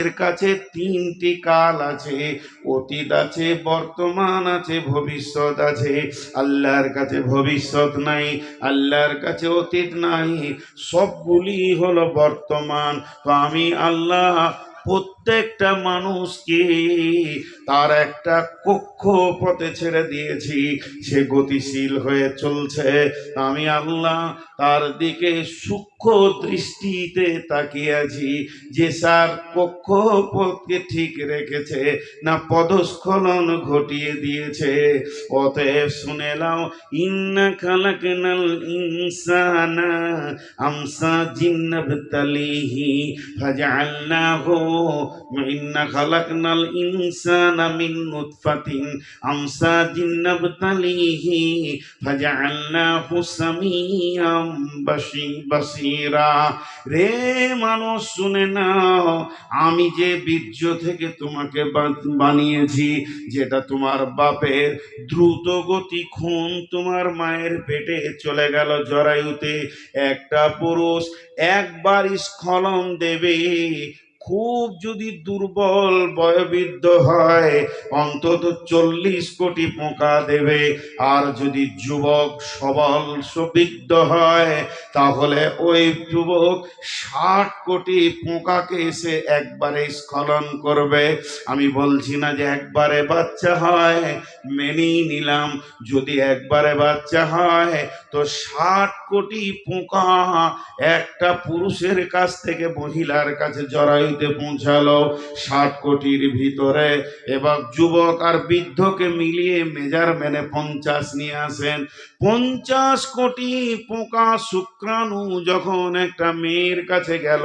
এর কাছে তিনটি কাল আছে, অতীত আছে, বর্তমান আছে, ভবিষ্যৎ আছে। আল্লাহর কাছে ভবিষ্যৎ নাই, আল্লাহর কাছে অতীত নাই, সবগুলি হলো বর্তমান। তো আমি আল্লাহ প্রত্যেকটা মানুষকে তার একটা কক্ষ পথে ছেড়ে দিয়েছি, সে গতিশীল হয়ে চলছে। আমি আল্লাহ তার দিকে সূক্ষ্ম দৃষ্টিতে তাকিয়ে আছি যে স্যার কক্ষ পথকে ঠিক রেখেছে না পদস্খলন ঘটিয়ে দিয়েছে। অতএব শুনে নাও, ইন্না খালাকনাল ইনসানা আমসা জিন্নাবতালিহি ফাজআলনাহু ইন্না খালাকনাল ইনসানা মিন নুতফাতিন আমসা জিন্নাবতালিহি ফাজআলনাহু সামিয়াম রে মানুষ, শুনে আমি যে বীর্য থেকে তোমাকে বানিয়েছি, যেটা তোমার বাপের দ্রুত গতি খুন তোমার মায়ের পেটে চলে গেল জরায়ুতে, একটা পুরুষ একবার স্খলন দেবে খুব যদি দুর্বল বয়বৃদ্ধ হয়, অন্তত চল্লিশ কোটি পোকা দেবে। আর যদি যুবক সবল সুবিদ্ধ হয়, তাহলে ওই যুবক ষাট কোটি পোকাকে এসে একবারে স্খলন করবে। আমি বলছি না যে একবারে বাচ্চা হয়, মেনেই নিলাম। যদি একবারে বাচ্চা হয় তো ষাট কোটি পোকা একটা পুরুষের কাছ থেকে মহিলার কাছে জরায়ুতে পৌঁছালো। ষাট কোটির ভিতরে এবার যুবক আর বৃদ্ধকে মিলিয়ে মেজারম্যানে পঞ্চাশ নিয়ে আসেন। পঞ্চাশ কোটি পোকা শুক্রাণু যখন একটা মেয়ের কাছে গেল,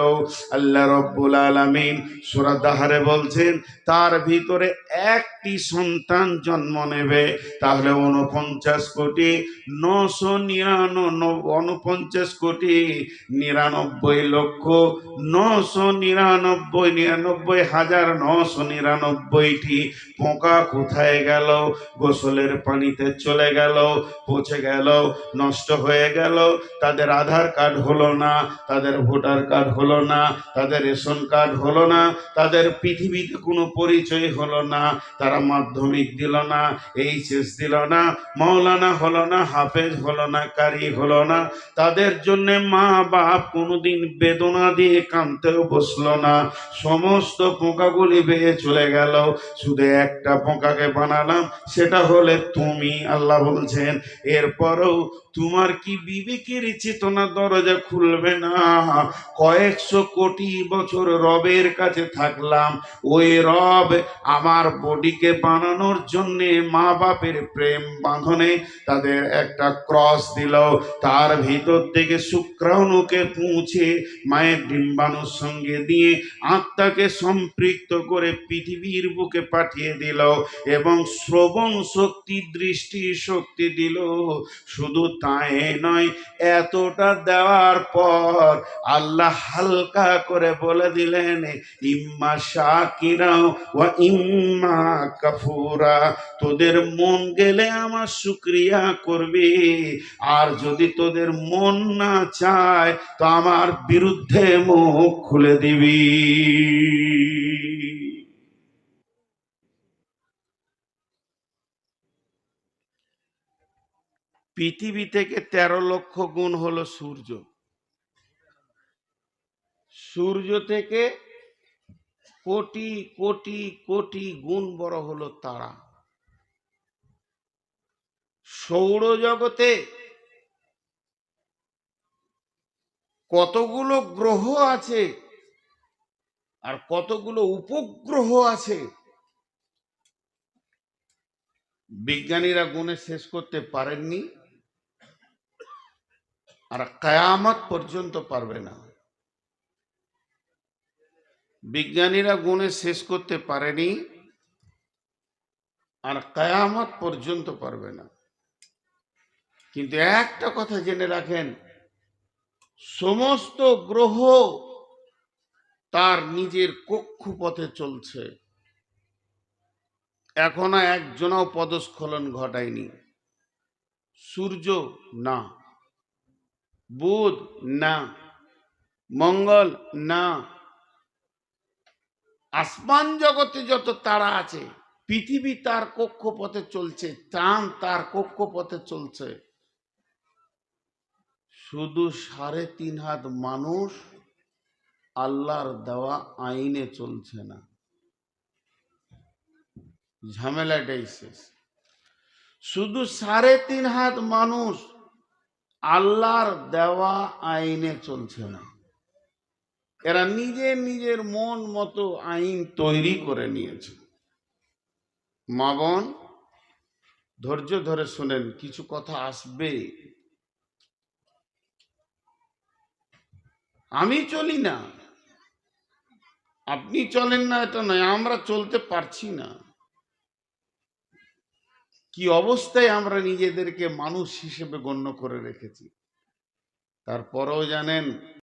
আল্লাহ রব্বুল আলামিন সূরা দাহারে বলছেন, তার ভিতরে একটি সন্তান জন্ম নেবে। তাহলে উনপঞ্চাশ কোটি নশো উনপঞ্চাশ কোটি নিরানব্বই লক্ষ নশো নিরানব্বই নিরানব্বই হাজার নশো নিরানব্বইটি পোকা কোথায় গেল? গোসলের পানিতে চলে গেল, পচে গেল, নষ্ট হয়ে গেল। তাদের আধার কার্ড হলো না, তাদের ভোটার কার্ড হলো না, তাদের রেশন কার্ড হলো না, তাদের পৃথিবীতে কোনো পরিচয় হলো না, তারা মাধ্যমিক দিল না, এইচএস দিল না, মৌলানা হলো না, হাফেজ হলো না কারি হলো না। তাদের জন্য মা বাপ কোনোদিন বেদনা দিয়ে কানতেও বসল না। সমস্ত পোকাগুলি বেয়ে চলে গেল। শুধু একটা পোকাকে বানালাম, সেটা হলে তুমি, আল্লাহ বলছেন, এরপরও তোমার কি বিবেকের চেতনা দরজা খুলবে না? কয়েকশো কোটি বছর রবের কাছে থাকলাম। ওই রব আমার বডিকে বানানোর জন্যে মা বাপের প্রেম বাঁধনে তাদের একটা ক্রস দিল। তার ভিতর থেকে শুক্রাণুকে পৌঁছে মায়ের ডিম্বাণুর সঙ্গে দিয়ে আত্মাকে সম্পৃক্ত করে পৃথিবীর বুকে পাঠিয়ে দিল এবং শ্রবণ শক্তি, দৃষ্টি শক্তি দিল। শুধু তাই নয়, এতটা দেওয়ার পর আল্লাহ হালকা করে বলে দিলেন, ইম্মা শাকিরা ও ইম্মা কাফুরা, তোদের মন গেলে আমার শুক্রিয়া করবি। আর যদি তোদের মন না চায়, তো আমার বিরুদ্ধে মুখ খুলে দিবি। পৃথিবী থেকে তেরো লক্ষ গুণ হলো সূর্য। সূর্য থেকে কোটি কোটি কোটি গুণ বড় হলো তারা। সৌরজগতে কতগুলো গ্রহ আছে? আর কতগুলো উপগ্রহ আছে? বিজ্ঞানীরা গুণে শেষ করতে পারেননি। আর কায়ামত পর্যন্ত পারবে না। বিজ্ঞানীরা গুণে শেষ করতে পারেনি। আর কায়ামত পর্যন্ত পারবে না। কিন্তু একটা কথা জেনে রাখেন সমস্ত গ্রহ তার নিজের কক্ষপথে চলছে। এখনও একজনও পদস্খলন ঘটায়নি। সূর্য না, বুধ না, মঙ্গল না, আসমান জগতে যত তারা আছে, পৃথিবী তার কক্ষপথে চলছে, চাঁদ তার কক্ষপথে চলছে। শুধু সাড়ে তিন হাত মানুষ আল্লাহর দেওয়া আইনে চলছে না। ঝামেলাটাই শেষ। শুধু সাড়ে তিন হাত মানুষ আল্লাহর দেওয়া আইনে চলছে না। এরা নিজে নিজের মন মতো আইন তৈরি করে নিয়েছে। মা বোন, ধৈর্য ধরে শুনেন, কিছু কথা আসবে। আমি চলি না। আপনি চলেন না, এটা নয়, আমরা চলতে পারছি না। কি অবস্থায় আমরা নিজেদেরকে মানুষ হিসেবে গণ্য করে রেখেছি? তারপরেও জানেন